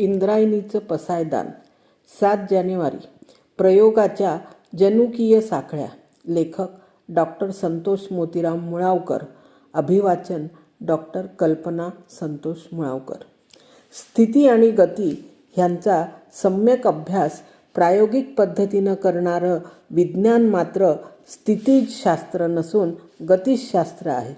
इंद्रायणीचं पसायदान. सात जानेवारी. प्रयोगाच्या जनुकीय साखळ्या. लेखक डॉक्टर संतोष मोतीराम मुळावकर. अभिवाचन डॉक्टर कल्पना संतोष मुळावकर. स्थिती आणि गती ह्यांचा सम्यक अभ्यास प्रायोगिक पद्धतीनं करणारं विज्ञान मात्र स्थितीशास्त्र नसून गतिशास्त्र आहे.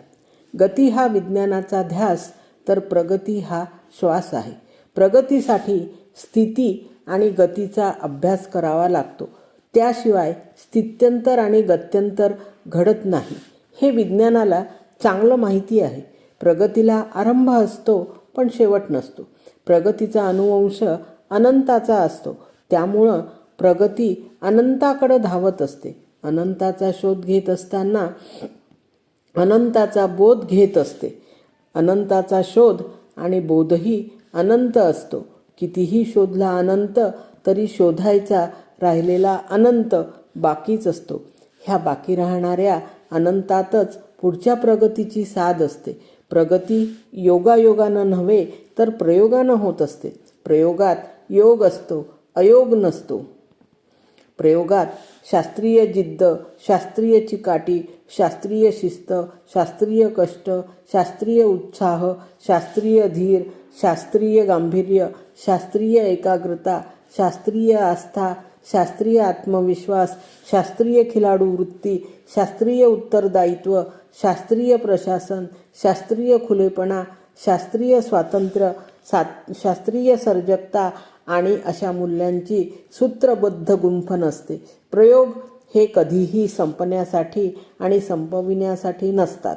गती हा विज्ञानाचा ध्यास तर प्रगती हा श्वास आहे. प्रगतीसाठी स्थिती आणि गतीचा अभ्यास करावा लागतो. त्याशिवाय स्थित्यंतर आणि गत्यंतर घडत नाही. हे विज्ञानाला चांगलं माहिती आहे. प्रगतीला आरंभ असतो पण शेवट नसतो. प्रगतीचा अनुवंश अनंताचा असतो. त्यामुळं प्रगती अनंताकडं धावत असते. अनंताचा शोध घेत असताना अनंताचा बोध घेत असते. अनंताचा शोध आणि बोधही अनंत असतो. कितीही शोधला अनंत तरी शोधायचा राहिलेला अनंत बाकीच असतो. ह्या बाकी राहणाऱ्या अनंतातच पुढच्या प्रगतीची साध असते. प्रगती योगायोगानं नव्हे तर प्रयोगानं होत असते. प्रयोगात योग असतो अयोग नसतो. प्रयोगात शास्त्रीय जिद्द शास्त्रीय चिकाटी शास्त्रीय शिस्त शास्त्रीय कष्ट शास्त्रीय उत्साह शास्त्रीय धीर शास्त्रीय गांभीर्य शास्त्रीय एकाग्रता शास्त्रीय आस्था शास्त्रीय आत्मविश्वास शास्त्रीय खिलाडू वृत्ती शास्त्रीय उत्तरदायित्व शास्त्रीय प्रशासन शास्त्रीय खुलेपणा शास्त्रीय स्वातंत्र्य सा शास्त्रीय सर्जकता आणि अशा मूल्यांची सूत्रबद्ध गुंफण असते. प्रयोग हे कधीही संपण्यासाठी आणि संपविण्यासाठी नसतात.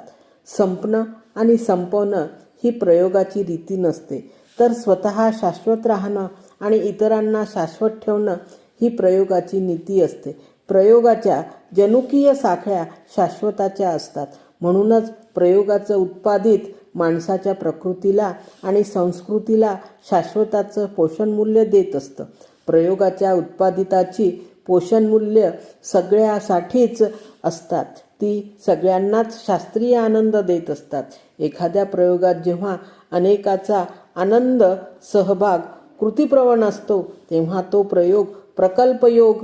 संपणं आणि संपवणं ही प्रयोगाची रीती नसते. तर स्वतः शाश्वत राहणं आणि इतरांना शाश्वत ठेवणं ही प्रयोगाची नीती असते. प्रयोगाच्या जनुकीय साखळ्या शाश्वताच्या असतात. म्हणूनच प्रयोगाचं उत्पादित माणसाच्या प्रकृतीला आणि संस्कृतीला शाश्वताचं पोषणमूल्य देत असतं. प्रयोगाच्या उत्पादिताची पोषणमूल्य सगळ्यासाठीच असतात. ती सगळ्यांनाच शास्त्रीय आनंद देत असतात. एखाद्या प्रयोगात जेव्हा अनेकाचा आनंद सहभाग कृतीप्रवण असतो तेव्हा तो प्रयोग प्रकल्पयोग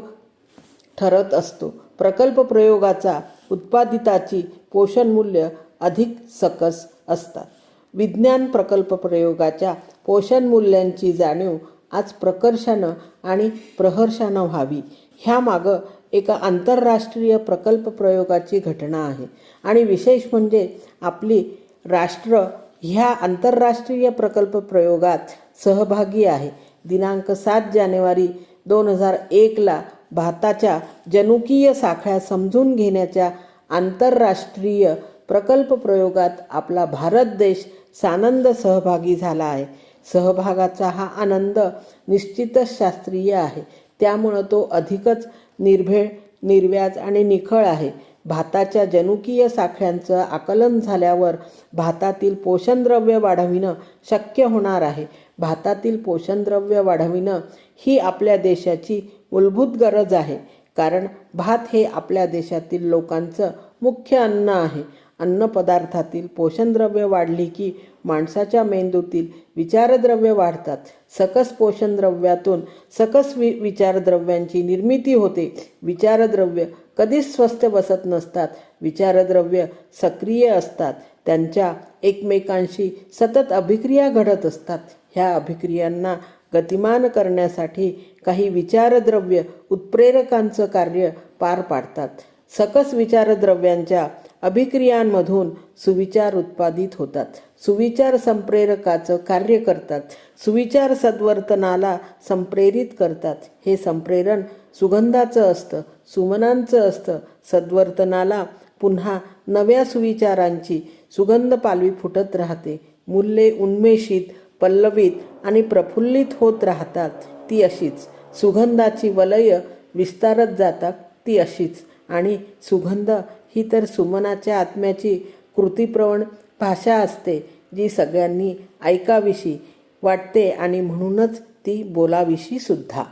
ठरत असतो. प्रकल्प प्रयोगाचा उत्पादिताची पोषणमूल्य अधिक सकस असतात. विज्ञान प्रकल्प प्रयोगाच्या पोषण मूल्यांची जाणीव आज प्रकर्षानं आणि प्रहर्षानं व्हावी. ह्यामागं एका आंतरराष्ट्रीय प्रकल्प प्रयोगाची घटना आहे. आणि विशेष म्हणजे आपली राष्ट्र ह्या आंतरराष्ट्रीय प्रकल्प प्रयोगात सहभागी आहे. दिनांक सात जानेवारी दोन हजार एकला भारताच्या जनुकीय साखळ्या समजून घेण्याच्या आंतरराष्ट्रीय प्रकल्प प्रयोगात आपला भारत देश सानंद सहभागी झाला आहे. सहभागाचा हा आनंद निश्चितच शास्त्रीय आहे. त्यामुळं तो अधिकच निर्भेळ निर्व्याज आणि निखळ आहे. भाताच्या जनुकीय साखळ्यांचं आकलन झाल्यावर भातातील पोषणद्रव्य वाढविणं शक्य होणार आहे. भातातील पोषणद्रव्य वाढविणं ही आपल्या देशाची मूलभूत गरज आहे. कारण भात हे आपल्या देशातील लोकांचं मुख्य अन्न आहे. अन्नपदार्थातील पोषणद्रव्य वाढली की माणसाच्या मेंदूतील विचारद्रव्य वाढतात. सकस पोषणद्रव्यातून सकस वि विचारद्रव्यांची निर्मिती होते. विचारद्रव्य कधीच स्वस्थ बसत नसतात. विचारद्रव्य सक्रिय असतात. त्यांच्या एकमेकांशी सतत अभिक्रिया घडत असतात. ह्या अभिक्रियांना गतिमान करण्यासाठी काही विचारद्रव्य उत्प्रेरकांचं कार्य पार पाडतात. सकस विचारद्रव्यांच्या अभिक्रियांमधून सुविचार उत्पादित होतात. सुविचार संप्रेरकाचं कार्य करतात. सुविचार सद्वर्तनाला संप्रेरित करतात. हे संप्रेरण सुगंधाचं असतं सुमनांचं असतं. सद्वर्तनाला पुन्हा नव्या सुविचारांची सुगंध पालवी फुटत राहते. मूल्ये उन्मेषित पल्लवित आणि प्रफुल्लित होत राहतात ती अशीच. सुगंधाची वलय विस्तारत जातात ती अशीच. आणि सुगंध ही तर सुमनाच्या आत्म्याची कृतीप्रवण भाषा असते जी सगळ्यांनी ऐकाविशी वाटते आणि म्हणूनच ती बोलाविशी सुद्धा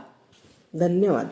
धन्यवाद.